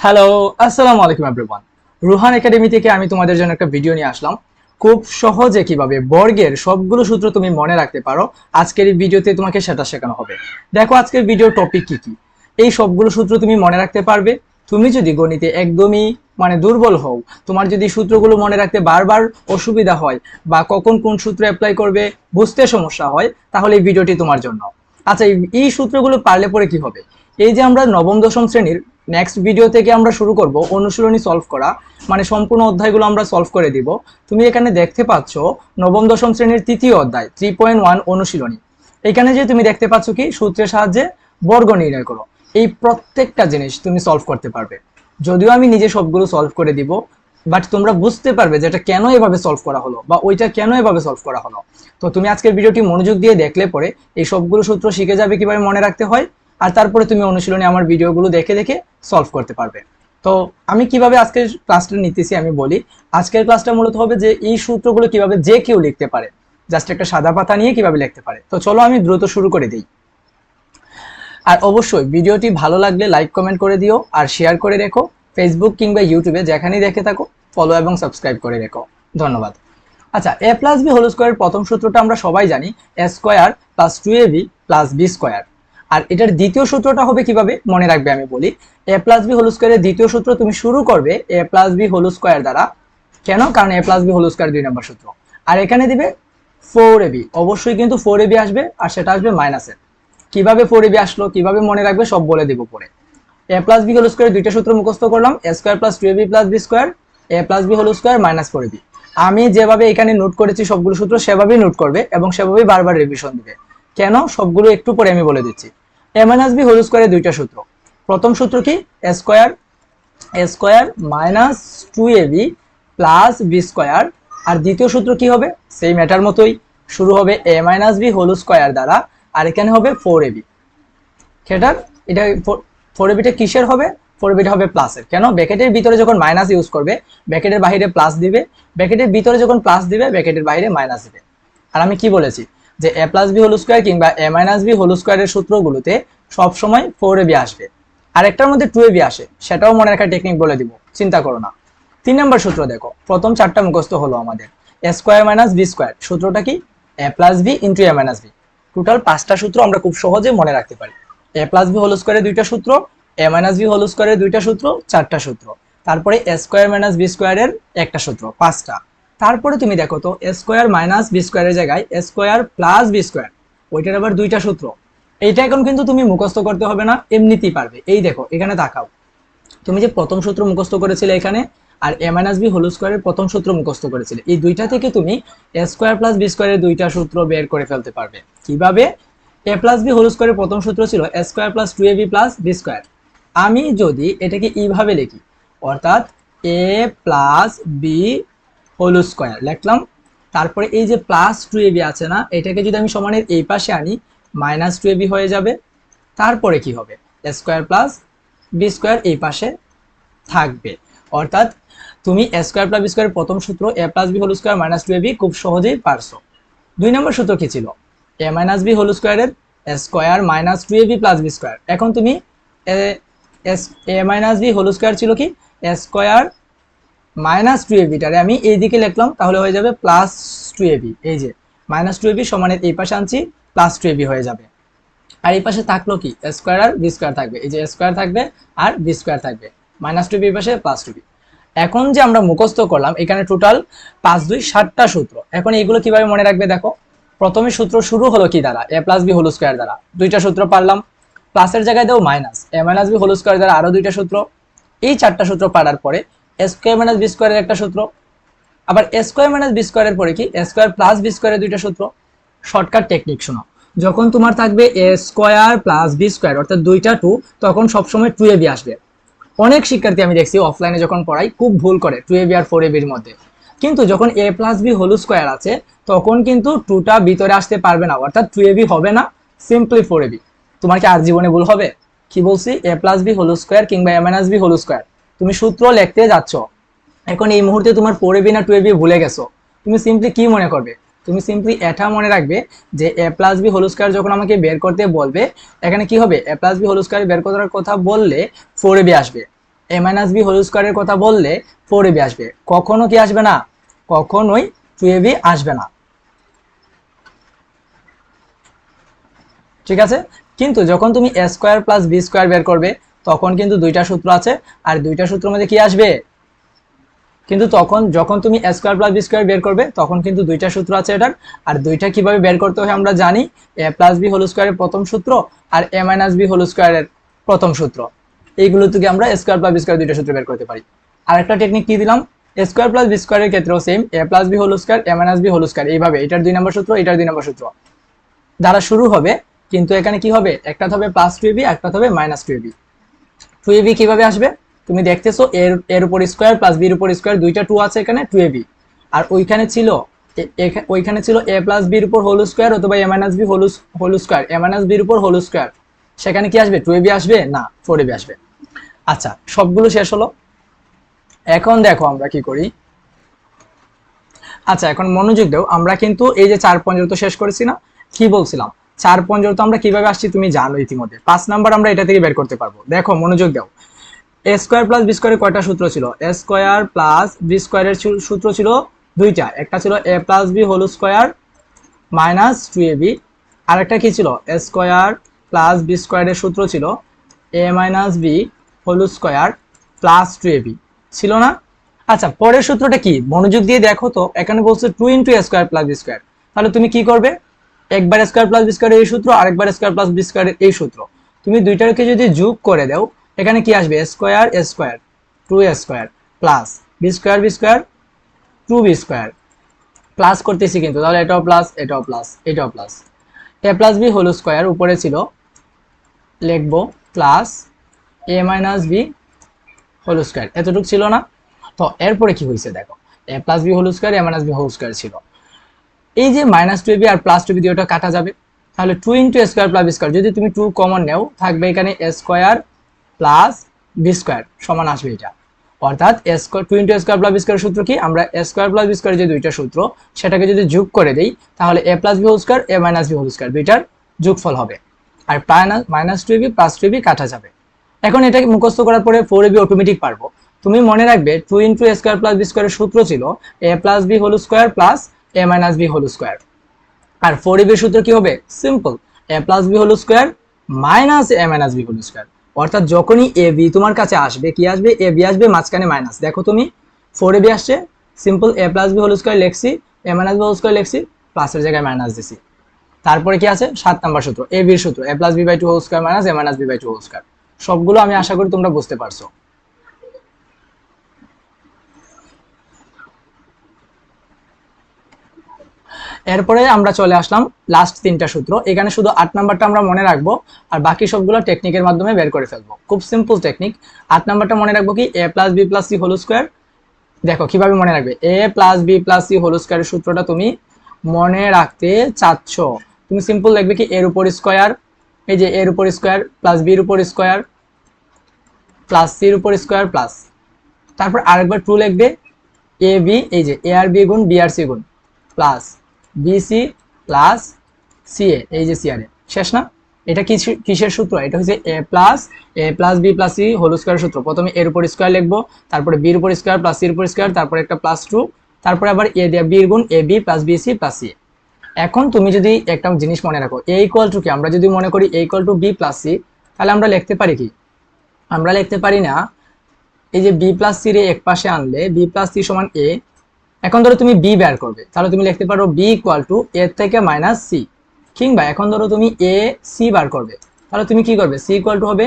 Hello আসসালামু আলাইকুম everyone Ruhan academy থেকে আমি তোমাদের জন্য একটা ভিডিও নিয়ে আসলাম। খুব সহজে কীভাবে বর্গের সবগুলো সূত্র তুমি মনে রাখতে পারো, আজকের এই ভিডিওতে তোমাকে সেটা শেখানো হবে। দেখো, আজকের ভিডিওর টপিক কি কি? এই সবগুলো সূত্র তুমি মনে রাখতে পারবে। তুমি যদি গণিতে একদমই মানে দুর্বল হও, তোমার যদি সূত্রগুলো মনে রাখতে বারবার অসুবিধা হয় বা কখন কোন সূত্র অ্যাপ্লাই করবে বুঝতে সমস্যা হয়, তাহলে এই ভিডিওটি তোমার জন্য। আচ্ছা এই সূত্রগুলো পারলে পরে কি হবে? এই যে আমরা নবম দশম শ্রেণির নেক্সট ভিডিও থেকে আমরা শুরু করব, অনুশীলনী সলভ করা মানে সম্পূর্ণ অধ্যায়গুলো আমরা সলভ করে দিব। তুমি এখানে দেখতে পাচ্ছ নবম, দশম শ্রেণির তৃতীয় অধ্যায় থ্রি পয়েন্ট ওয়ান অনুশীলনী। এখানে যে তুমি দেখতে পাচ্ছ কি, সূত্রের সাহায্যে বর্গ নির্ণয় করো। এই প্রত্যেকটা জিনিস তুমি সলভ করতে পারবে। যদিও আমি নিজে সবগুলো সলভ করে দিব বাট তোমরা বুঝতে পারবে যে এটা কেন এভাবে সলভ করা হলো, বা ওইটা কেন এভাবে সলভ করা হলো। তো তুমি আজকের ভিডিওটি মনোযোগ দিয়ে দেখলে পরে এই সবগুলো সূত্র শিখে যাবে কীভাবে মনে রাখতে হয়। আর তারপরে তুমি অনুশীলনে আমার ভিডিওগুলো দেখে দেখে সলভ করতে পারবে। তো আমি কীভাবে আজকের ক্লাসটা নিতেছি আমি বলি। আজকের ক্লাসটা মূলত হবে যে এই সূত্রগুলো কীভাবে যে কেউ লিখতে পারে। জাস্ট একটা সাদা পাতা নিয়ে কীভাবে লিখতে পারে। তো চলো আমি দ্রুত শুরু করে দিই। আর অবশ্যই ভিডিওটি ভালো লাগলে লাইক কমেন্ট করে দিও আর শেয়ার করে রেখো। ফেসবুক কিংবা ইউটিউবে যেখানেই দেখে থাকো ফলো এবং সাবস্ক্রাইব করে রেখো। ধন্যবাদ। আচ্ছা এ প্লাস বি হোল স্কোয়ারের প্রথম সূত্রটা আমরা সবাই জানি A square plus two A B plus B square আর এটার দ্বিতীয় সূত্রটা হবে কীভাবে? মনে রাখবে আমি বলি। এ প্লাস বি হোল স্কোয়ারের দ্বিতীয় সূত্র তুমি শুরু করবে A plus B whole square দ্বারা। কেন? কারণ A plus B whole square দুই নম্বর সূত্র। আর এখানে দিবে ফোর এ বি অবশ্যই কিন্তু ফোর এ বি আসবে আর সেটা আসবে মাইনাসের কীভাবে ফোর এবি আসলো? কীভাবে মনে রাখবে? সব বলে দিব পরে। A plus B whole square দুইটা সূত্র মুখস্থ করলাম। A square plus two AB plus B square A plus B whole square minus four AB আমি যেভাবে এখানে নোট করেছি সবগুলো সূত্র সেভাবেই নোট করবে এবং সেভাবেই বারবার রিভিশন দিবে। কেন? সবগুলো একটু পরে আমি বলে দিচ্ছি। এ মাইনাস বি হোল স্কোয়ারের দুইটা সূত্র। প্রথম সূত্র কি? A square A square minus two A B plus B square আর দ্বিতীয় সূত্র কি হবে? সেই ম্যাটার মতোই। শুরু হবে A minus B whole square দ্বারা। আর এখানে হবে ফোর এবি সেটার এটা ফোর এবিটা কিসের হবে? ফোর এবিটা হবে প্লাসের কেন? ব্যাকেটের ভিতরে যখন মাইনাস ইউজ করবে ব্যাকেটের বাইরে প্লাস দিবে। ব্যাকেটের ভিতরে যখন প্লাস দিবে ব্যাকেটের বাইরে মাইনাস দিবে। আর আমি কি বলেছি? যে A plus B whole square কিংবা এ মাইনাস বি হোল স্কোয়ারের সূত্রগুলোতে সবসময় ফোর এ বি আসবে। আর একটার মধ্যে টু এবি আসে, সেটাও মনে রাখার টেকনিক বলে দিব, চিন্তা করো না। তিন নম্বর সূত্র দেখো, প্রথম চারটা মুখস্থ হলো আমাদের। A square minus B square সূত্রটা কি? A plus B into A minus B total পাঁচটা সূত্র আমরা খুব সহজে মনে রাখতে পারি। এ প্লাস বি হোল স্কোয়ারের দুইটা সূত্র এ মাইনাস বি হোল স্কোয়ারের দুইটা সূত্র, চারটা সূত্র। তারপরে এ স্কোয়ার মাইনাস বি স্কোয়ারের একটা সূত্র, পাঁচটা। তারপরে তুমি দেখো তো স্কোয়ার মাইনাস বি স্কোয়ারের জায়গায় স্কোয়ার প্লাস বি স্কোয়ার ওইটার আবার দুইটা সূত্র। এইটা এখন কিন্তু তুমি মুখস্থ করতে হবে না, এমনিতেই পারবে। এই দেখো, এখানে তাকাও। তুমি যে প্রথম সূত্র মুখস্থ করেছিলে এখানে, আর এ মাইনাস বি হোল স্কোয়ারের প্রথম সূত্র মুখস্থ করেছিলে, এই দুইটা থেকে তুমি এ স্কোয়ার প্লাস বি স্কোয়ারের দুইটা সূত্র বের করে ফেলতে পারবে। কীভাবে? এ প্লাস বি হোল স্কোয়ারের প্রথম সূত্র ছিল A square plus two A B plus B square আমি যদি এটাকে এইভাবে লিখি, অর্থাৎ A plus B whole square. লিখলাম, তারপরে এই যে প্লাস টু এ বি আছে না, এটাকে যদি আমি সমানের এই পাশে আনি মাইনাস টু এ বি হয়ে যাবে। তারপরে কি হবে? স্কোয়ার প্লাস বি স্কোয়ার এই পাশে থাকবে। অর্থাৎ তুমি স্কোয়ার প্লাস বি স্কোয়ারের প্রথম সূত্র A plus B whole square minus two A B খুব সহজেই পারছ। দুই নম্বর সূত্র কি ছিল? এ মাইনাস বি হোল স্কোয়ারের square minus two A B plus B square এখন তুমি A minus B whole square ছিল কি? স্কোয়ার মাইনাস টু এ বিটারে আমি এই দিকে লিখলাম, তাহলে হয়ে যাবে প্লাস টু এ বি এই যে মাইনাস টু এ বি সমানের এই পাশে আনছি প্লাস টু এ বি হয়ে যাবে। আর এই পাশে থাকল কি? স্কোয়ার আর বি স্কোয়ার থাকবে। এই যে স্কোয়ার থাকবে আর বি স্কোয়ার থাকবে। মাইনাস টু বি পাশে প্লাস টু বি এখন যে আমরা মুখস্থ করলাম, এখানে টোটাল পাঁচ, দুই ষাটটা সূত্র। এখন এগুলো কীভাবে মনে রাখবে দেখো? প্রথমে সূত্র শুরু হলো কি দ্বারা? A plus B whole square দ্বারা। দুইটা সূত্র পারলাম। প্লাসের জায়গায় দেও minus A minus B whole square দ্বারা আরও দুইটা সূত্র। এই চারটা সূত্র পারার পরে স্কোয়ার মাইনাস বি স্কোয়ারের একটা সূত্র। আবার স্কোয়ার মাইনাস বি স্কোয়ারের পরে কি? স্কোয়ার প্লাস বি স্কোয়ারের দুইটা সূত্র। শর্টকাট টেকনিক শোনো। যখন তোমার থাকবে A square plus B square অর্থাৎ দুইটা টু তখন সবসময় টু এ বি আসবে। অনেক শিক্ষার্থী আমি দেখছি অফলাইনে যখন পড়াই খুব ভুল করে টু এ বি আর ফোর এ বির মধ্যে। কিন্তু যখন A plus B whole square আছে, তখন কিন্তু টুটা ভিতরে আসতে পারবে না। অর্থাৎ টু এ বি হবে না সিম্পলি ফোর এ বি তোমার কি আর জীবনে ভুল হবে? কি বলছি? A plus B whole square কিংবা A minus B whole square তুমি সূত্র লিখতে যাচ্ছ। এখন এই মুহূর্তে তোমার এ বি না টু এ বি ভুলে গেছো। তুমি সিম্পলি কি মনে করবে? তুমি সিম্পলি এটা মনে রাখবে যে A plus B whole square যখন আমাকে বের করতে বলবে, এখানে কি হবে? A plus B whole square বের করার কথা বললে ফোর এ বি আসবে। এ মাইনাস বি হোল স্কোয়ারের কথা বললে ফোর এবি আসবে। কখনো কি আসবে না? কখনোই টু এবি আসবে না। ঠিক আছে? কিন্তু যখন তুমি A square plus B square বের করবে তখন কিন্তু দুইটা সূত্র আছে, আর দুইটা সূত্রের মধ্যে কি আসবে? কিন্তু তখন যখন তুমি স্কোয়ার প্লাস বি স্কোয়ার বের করবে, তখন কিন্তু দুইটা সূত্র আছে এটার, আর দুইটা কীভাবে বের করতে হয় আমরা জানি এ প্লাস বি হোল স্কোয়ারের প্রথম সূত্র আর এ মাইনাস বি হোল স্কোয়ারের প্রথম সূত্র। এইগুলো থেকে আমরা স্কোয়ার প্লাস বি স্কোয়ার দুইটা সূত্র বের করতে পারি। আর একটা টেকনিক কি দিলাম? স্কোয়ার প্লাস বি স্কোয়ারের ক্ষেত্রেও same A plus B whole square A minus B whole square এইভাবে, এটার দুই নম্বর সূত্র, এটার দুই নম্বর সূত্র। দ্বারা শুরু হবে, কিন্তু এখানে কি হবে? একটা হবে প্লাস টু এবি একটা হবে minus two AB two AB কীভাবে আসবে? তুমি দেখতেছো, এর এর উপর স্কোয়ার প্লাস বির উপর স্কোয়ার দুইটা টু আছে এখানে টু এবি আর ওইখানে ছিল, এ- ওইখানে ছিল এ প্লাস বির উপর হোল স্কোয়ার অথবা A minus B whole whole square A minus বির উপর হোল স্কোয়ার সেখানে কি আসবে? টু এবি আসবে? না ফোর এবি আসবে। আচ্ছা সবগুলো শেষ হলো। এখন দেখো আমরা কি করি। আচ্ছা এখন মনোযোগ দাও। আমরা কিন্তু এই যে চার পঞ্চাশ শেষ করেছি না, কি বলছিলাম? চার পঞ্চাশ আমরা কীভাবে আসছি তুমি জানো ইতিমধ্যে। পাঁচ নাম্বার আমরা এটা থেকে বের করতে পারব। দেখো, মনোযোগ দাও। এ স্কোয়ার প্লাস বি স্কোয়ারের কয়টা সূত্র ছিল? এ স্কোয়ার প্লাস বি স্কোয়ারের সূত্র ছিল দুইটা। একটা ছিল A plus B whole square minus two A B. আরেকটা কি ছিল? এ স্কোয়ার প্লাস বি স্কোয়ারের সূত্র ছিল A minus B whole square plus two A B. ছিল না? আচ্ছা পরের সূত্রটা কি? মনোযোগ দিয়ে দেখো তো। এখানে বলছে two into A square plus B square. তাহলে তুমি কি করবে? একবার স্কোয়ার প্লাস বি স্কোয়ারের এই সূত্র, আরেকবার স্কোয়ার প্লাস বি এই সূত্র। তুমি দুইটাকে যদি যোগ করে দাও, এখানে কি আসবে? Square square two square plus B square B square two B square plus করতেছি কিন্তু, তাহলে এটাও প্লাস এটাও প্লাস এটাও plus A plus B whole square উপরে ছিল, লিখব plus A minus B whole square এতটুকু ছিল না। তো এরপরে কি হয়েছে দেখো A plus B whole square A minus B whole square ছিল। এই যে মাইনাস টু বি আর প্লাস টু বি দিয়ে ওটা কাটা যাবে, তাহলে two into square plus B square যদি তুমি টু কমন নেও, থাকবে এখানে স্কোয়ার প্লাস বি স্কোয়ার সমান আসবে এটা। অর্থাৎ square two into square plus B square সূত্র কি? আমরা স্কোয়ার প্লাস বি স্কোয়ার যে দুইটা সূত্র, সেটাকে যদি যোগ করে দেই, তাহলে A plus B whole square A minus B whole square দুইটার যোগফল হবে। আর minus minus two B plus two B কাটা যাবে। এখন এটাকে মুখস্থ করার পরে ফোর এবি অটোমেটিক পারব। তুমি মনে রাখবে two into square plus B স্কোয়ারের সূত্র ছিল A plus B whole square plus A minus B whole square R four এবির সূত্র কি হবে? Simple A plus B whole square minus A minus B whole square অর্থাৎ যখনই এ বি তোমার কাছে আসবে, কি আসবে? এ বি আসবে, মাঝখানে মাইনাস দেখো তুমি ফোর এ বি আসছে simple A plus B whole square লেখছি A minus B whole square লেখছি প্লাসের জায়গায় মাইনাস দিছি। তারপরে কি আছে? সাত নাম্বার সূত্র এ বির সূত্র A plus B by two whole square minus A minus B by two whole square সবগুলো আমি আশা করি তোমরা বুঝতে পারছ। এরপরে আমরা চলে আসলাম লাস্ট তিনটা সূত্র। এখানে শুধু আট নাম্বারটা আমরা মনে রাখব, আর বাকি সবগুলো টেকনিকের মাধ্যমে বের করে ফেলব। খুব সিম্পল টেকনিক আট নাম্বারটা মনে রাখব কি? A plus B plus C whole square দেখো, কীভাবে মনে রাখবে? A plus B plus C whole স্কোয়ারের সূত্রটা তুমি মনে রাখতে চাচ্ছ। তুমি সিম্পল দেখবে কি? এর উপর স্কোয়ার এই যে এর উপর স্কোয়ার প্লাস বির উপর স্কোয়ার প্লাস সির উপর স্কোয়ার প্লাস তারপর আরেকবার টু লিখবে এ বি এই যে এ আর বি গুণ বি আর সি গুণ প্লাস বিসি প্লাস সিএ এই যে সিআর শেষ না? এটা কিসের সূত্র? এটা হচ্ছে A plus A plus B plus C whole square সূত্র। প্রথমে এর উপর স্কোয়ার লিখব, তারপরে বির উপর স্কোয়ার প্লাস সির উপর স্কোয়ার তারপরে একটা প্লাস টু তারপরে আবার এ দিয়ে বির গুণ A B plus B C plus C এখন তুমি যদি একটা জিনিস মনে রাখো এ ইকুয়াল টু কি? আমরা যদি মনে করি A equal to B plus C তাহলে আমরা লিখতে পারি কি? আমরা লিখতে পারি না, এই যে বি প্লাস সি রে এক পাশে আনলে বি প্লাস সি সমান এ এখন ধরো তুমি বি বের করবে, তাহলে তুমি লিখতে পারো বি ইকুয়াল টু এ থেকে মাইনাস সি কিংবা এখন ধরো তুমি এ সি বার করবে, তাহলে তুমি কি করবে? সি ইকুয়াল টু হবে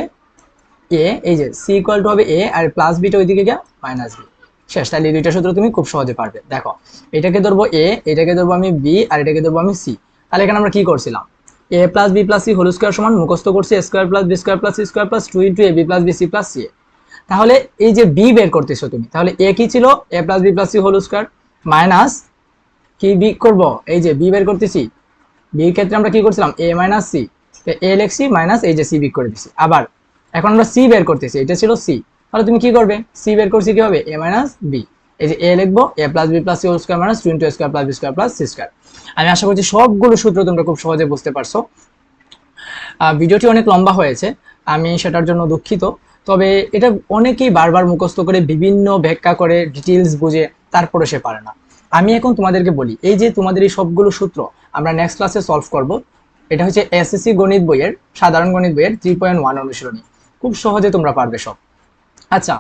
এ এই যে সি ইকুয়াল টু হবে এ আর প্লাস বিটা ওইদিকে গিয়ে মাইনাস বি শেষ, তাহলে দুইটা সূত্র তুমি খুব সহজে পারবে। দেখো, এটাকে ধরবো এ এটাকে ধরবো আমি বি আর এটাকে ধরবো আমি সি তাহলে এখানে আমরা কি করছিলাম? A plus B plus C whole square সমান মুখস্থ করছি square plus B square plus C square plus two into A B plus B C plus C তাহলে এই যে বি বের করতেছো তুমি, তাহলে এ কি ছিল? A plus B plus C whole square minus কি বি করব? এই যে বি বের করতেছি। বির ক্ষেত্রে আমরা কি করছিলাম? A minus C. তো এ লেখছি, মাইনাস এই যে সি বিক করে দিছি। আবার এখন আমরা সি বের করতেছি, এটা ছিল সি। তাহলে তুমি কি করবে? সি বের করছি কি হবে এ মাইনাস বি। এই যে এ লিখব, A plus B plus C square minus two into square plus B square plus C square. আমি আশা করছি সবগুলো সূত্র তোমরা খুব সহজে বুঝতে পারছ। ভিডিওটি অনেক লম্বা হয়েছে। আমি সেটার জন্য দুঃখিত। তবে এটা অনেকেই বারবার মুখস্থ করে বিভিন্ন ব্যাখ্যা করে ডিটেলস বুঝে তারপরে সে পারে না। আমি এখন তোমাদেরকে বলি, এই যে তোমাদের এই সবগুলো সূত্র আমরা নেক্সট ক্লাসে সলভ করব, এটা হচ্ছে এসএসসি গণিত বইয়ের, সাধারণ গণিত বইয়ের থ্রি পয়েন্ট ওয়ান অনুশীলনী। খুব সহজে তোমরা পারবে সব। আচ্ছা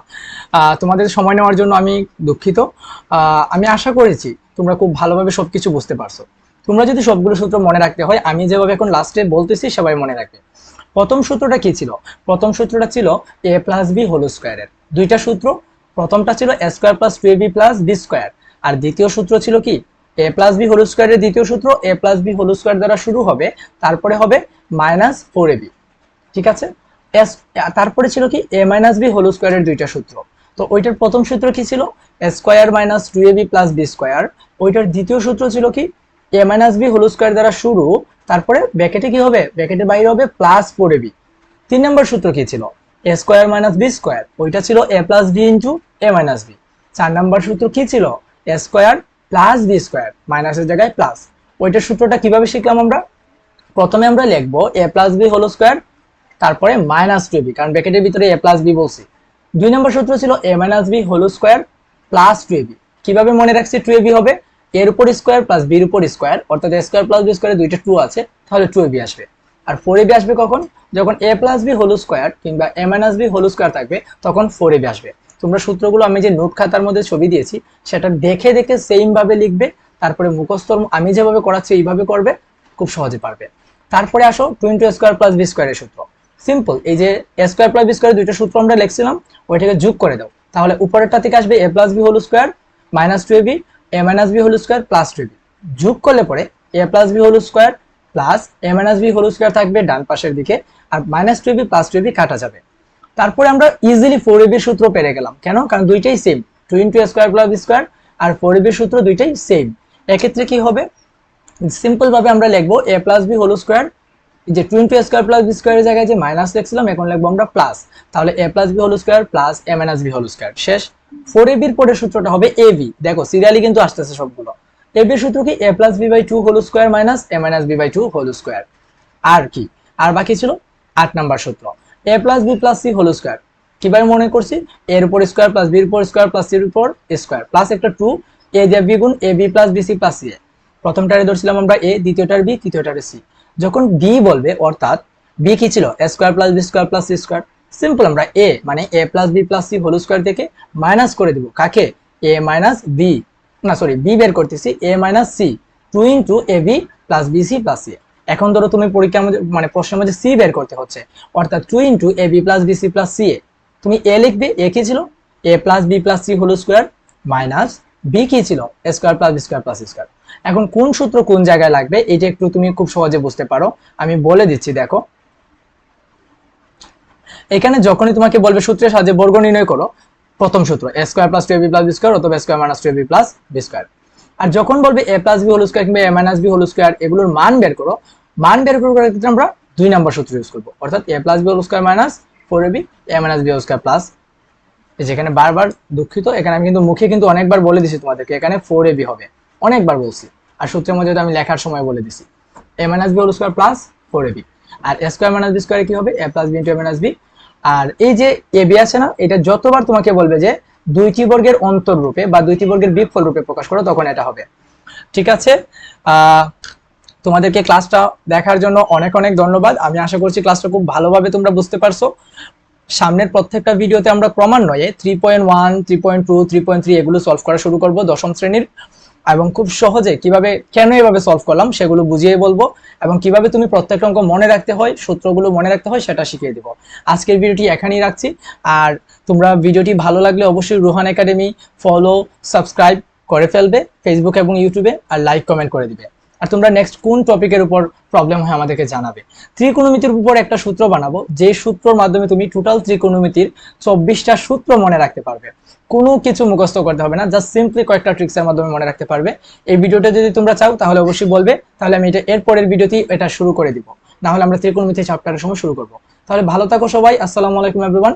তোমাদের সময় নেওয়ার জন্য আমি দুঃখিত। আমি আশা করেছি তোমরা খুব ভালোভাবে সবকিছু বুঝতে পারছ। তোমরা যদি সবগুলো সূত্র মনে রাখতে হয়, আমি যেভাবে এখন লাস্টে বলতেছি, সবাই মনে রাখবে। প্রথম সূত্রটা কি ছিল? প্রথম সূত্রটা ছিল এ প্লাস বি হোল স্কোয়ারের দুইটা সূত্র, প্রথমটা ছিল A square plus two B plus B square আর দ্বিতীয় সূত্র ছিল কি? এ প্লাস বি হোল স্কোয়ারের দ্বিতীয় সূত্র A plus B whole square দ্বারা শুরু হবে, তারপরে হবে মাইনাস ফোর এ বি ঠিক আছে? তারপরে ছিল কি? এ মাইনাস বি হোল স্কোয়ারের দুইটা সূত্র। তো ওইটার প্রথম সূত্র কি ছিল? A square minus two A B plus B square ওইটার দ্বিতীয় সূত্র ছিল কি? A minus B whole square দ্বারা শুরু তারপরে ব্র্যাকেটে কি হবে? ব্র্যাকেটের বাইরে হবে প্লাস ফোর এ বি তিন নম্বর সূত্র কি ছিল? A square minus B square ওইটা ছিল A plus B into A minus B চার নম্বর সূত্র কি ছিল? A square plus B square মাইনাসের জায়গায় প্লাস ওইটার সূত্রটা কীভাবে শিখলাম আমরা? প্রথমে আমরা লিখব A plus B whole square তারপরে মাইনাস টু বি কারণ ব্র্যাকেটের ভিতরে এ প্লাস বি বলছি। দুই নম্বর সূত্র ছিল A minus B whole square plus two B কীভাবে মনে রাখছি টু বি হবে? এর উপর স্কোয়ার প্লাস বির উপর স্কোয়ার অর্থাৎ এ স্কোয়ার প্লাস বি স্কোয়ারে দুইটা টু আছে, তাহলে টু বি আসবে। আর ফোর বি আসবে কখন? যখন A plus B whole square কিংবা A minus B whole square থাকবে, তখন ফোর বি আসবে। তোমরা সূত্রগুলো আমি যে নোট খাতার মধ্যে ছবি দিয়েছি, সেটা দেখে দেখে সেম ভাবে লিখবে, তারপরে মুখস্থ আমি যেভাবে করাচ্ছি এইভাবে করবে, খুব সহজে পারবে। তারপরে আসো টোয়েন্টি স্কোয়ার প্লাস বি স্কোয়ারের সূত্র। সিম্পল এই যে A square plus B square দুইটা সূত্র আমরা লিখছিলাম, ওইটাকে যোগ করে দাও। তাহলে উপরেরটা থেকে আসবে A plus B whole square minus two A B A minus B whole square plus two B যোগ করলে পরে A plus B whole square plus A minus B whole square থাকবে ডান পাশের দিকে আর minus two B plus two B কাটা যাবে। তারপরে আমরা ইজিলি ফোর এবির সূত্র পেরে গেলাম। কেন? কারণ দুইটাই same two into square plus square আর ফোর এবির সূত্র দুইটাই সেম এক্ষেত্রে কি হবে? সিম্পল ভাবে আমরা লিখব A plus B whole square যে two into square plus B স্কোয়ারের জায়গায় যে মাইনাস লিখছিলাম এখন লিখব আমরা প্লাস তাহলে A plus B whole square plus A minus B whole square শেষ। ফোর এ বির পরের সূত্রটা হবে এ বি দেখো সিরিয়ালি কিন্তু আসতেছে সবগুলো। এ বির সূত্র কি? A plus B by two whole square minus A minus B by two whole square আর কি? আর বাকি ছিল? আট নাম্বার সূত্র। A plus B plus C whole square কীভাবে মনে করছি? এর উপর স্কোয়ার প্লাস বির উপর স্কোয়ার প্লাস সির উপর স্কোয়ার প্লাস একটা টু এ দিয়ে বি গুণ A B plus B C plus C A প্রথমটারে ধরছিলাম আমরা এ দ্বিতীয়টার বি তৃতীয়টারে সি যখন বি বলবে, অর্থাৎ বি কি ছিল? A square plus B square plus C square simple আমরা এ মানে A plus B plus C whole square থেকে মাইনাস করে দিব। কাকে? এ মাইনাস বি না সরি বি বের করতেছি। A minus C two into A B plus B C plus C এখন ধরো তুমি পরীক্ষার মধ্যে মানে প্রশ্নের মধ্যে সি বের করতে হচ্ছে। অর্থাৎ two into A B plus B C plus C A তুমি এ লিখবে এ কি ছিল? A plus B plus C whole square minus B কি ছিল? Square plus B square plus square এখন কোন সূত্র কোন জায়গায় লাগবে, এটা একটু তুমি খুব সহজে বুঝতে পারো। আমি বলে দিচ্ছি, দেখো। এখানে যখনই তোমাকে বলবে সূত্রের সাহায্যে বর্গ নির্ণয় করো, প্রথম সূত্র A square plus two B plus B square অথবা square minus two B plus B square আর যখন বলবে A plus B whole square কিংবা A minus B whole square এগুলোর মান বের করো, মান বের করার ক্ষেত্রে আমরা দুই নম্বর সূত্র ইউজ করব। অর্থাৎ A plus B whole square minus four A B A minus B whole square plus যেখানে বারবার দুঃখিত, এখানে আমি কিন্তু মুখে কিন্তু অনেকবার বলে দিছি তোমাদেরকে, এখানে ফোর এ বি হবে। অনেকবার বলছি। আর সূত্রের মধ্যে আমি লেখার সময় বলে দিছি। A minus B whole square plus four A B R A square minus B square কি হবে? A plus B into A minus B আর এই যে এ বি আছে না, এটা যতবার তোমাকে বলবে যে দুইটি বর্গের অন্তর রূপে বা দুইটি বর্গের বিপফল রূপে প্রকাশ করো, তখন এটা হবে। ঠিক আছে? তোমাদেরকে ক্লাসটা দেখার জন্য অনেক অনেক ধন্যবাদ। আমি আশা করছি ক্লাসটা খুব ভালোভাবে তোমরা বুঝতে পারছ। সামনের প্রত্যেকটা ভিডিওতে আমরা ক্রমান্বয়ে three point one three point two three point three এগুলো সলভ করা শুরু করব দশম শ্রেণির। এবং খুব সহজে কীভাবে কেন এভাবে সলভ করলাম সেগুলো বুঝিয়ে বলব এবং কীভাবে তুমি প্রত্যেকটা অঙ্ক মনে রাখতে হয়, সূত্রগুলো মনে রাখতে হয় সেটা শিখিয়ে দিব। আজকের ভিডিওটি এখানেই রাখছি। আর তোমরা ভিডিওটি ভালো লাগলে অবশ্যই রোহান একাডেমি ফলো সাবস্ক্রাইব করে ফেলবে ফেসবুক এবং ইউটিউবে আর লাইক কমেন্ট করে দিবে। আর তোমরা নেক্সট কোন টপিকের উপর প্রবলেম হয় আমাদেরকে জানাবে। ত্রিকোণমিতির উপর একটা সূত্র বানাবো, যে সূত্রর মাধ্যমে তুমি টোটাল ত্রিকোণমিতির চব্বিশটা সূত্র মনে রাখতে পারবে। কোনো কিছু মুখস্থ করতে হবে না জাস্ট সিম্পলি কয়েকটা ট্রিক্সের মাধ্যমে মনে রাখতে পারবে। এই ভিডিওটা যদি তোমরা চাও, তাহলে অবশ্যই বলবে, তাহলে আমি এটা এরপরের ভিডিওতেই এটা শুরু করে দিব। না হলে আমরা ত্রিকোণমিতি চ্যাপ্টারের সময় শুরু করব। তাহলে ভালো থাকো সবাই, আসসালামু আলাইকুম এভরিওয়ান